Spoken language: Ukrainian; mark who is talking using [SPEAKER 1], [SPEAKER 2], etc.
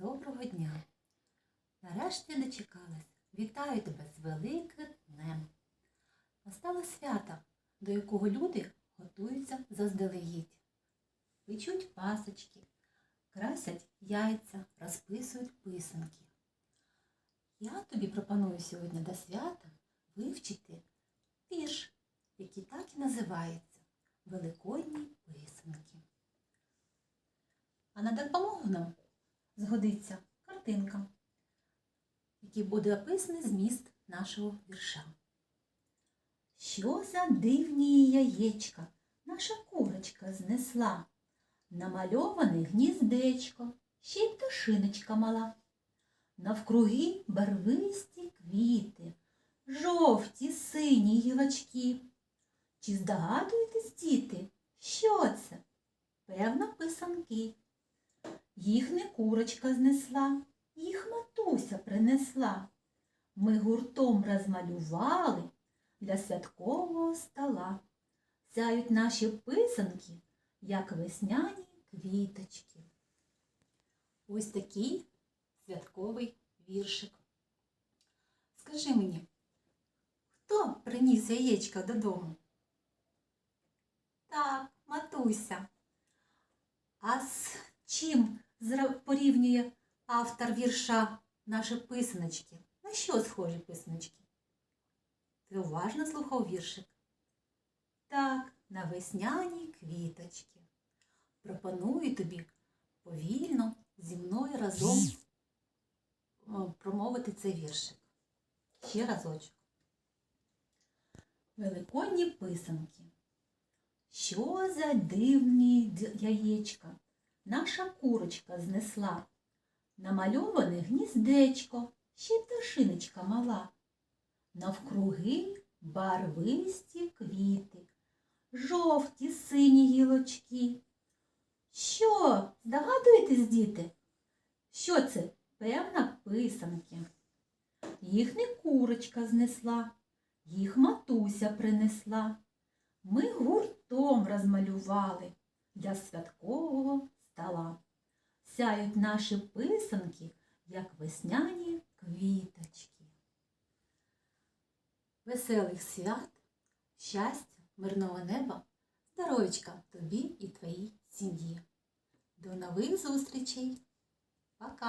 [SPEAKER 1] Доброго дня! Нарешті дочекалась. Вітаю тебе з великим днем. Настало свято, до якого люди готуються заздалегідь. Печуть пасочки, красять яйця, розписують писанки. Я тобі пропоную сьогодні до свята вивчити вірш, який так і називається Великодні писанки. А на допомогу нам згодиться картинка, в якій буде описаний зміст нашого вірша. Що за дивні яєчка наша курочка знесла? Намальоване гніздечко, ще й пташиночка мала. Навкруги барвисті квіти, жовті сині гілочки. Чи здогадуєтесь, діти, що це? Певно, писанки. Їх не курочка знесла, їх матуся принесла. Ми гуртом розмалювали для святкового стола. Сяють наші писанки, як весняні квіточки. Ось такий святковий віршик. Скажи мені, хто приніс яєчка додому? Так, матуся. А з чим порівнює автор вірша наші писаночки? На що схожі писаночки? Ти уважно слухав віршик? Так, на весняні квіточки. Пропоную тобі повільно зі мною разом промовити цей віршик. Ще разочок. Великодні писанки. Що за дивні яєчка наша курочка знесла? Намальоване гніздечко, ще й пташиночка мала. Навкруги барвисті квіти, жовті сині гілочки. Що, здогадуєтесь, діти? Що це? Певна писанки. Їх не курочка знесла, їх матуся принесла. Ми гуртом розмалювали для святкового стола. Сяють наші писанки, як весняні квіточки. Веселих свят, щастя, мирного неба, здоров'ячка тобі і твоїй сім'ї. До нових зустрічей! Пока!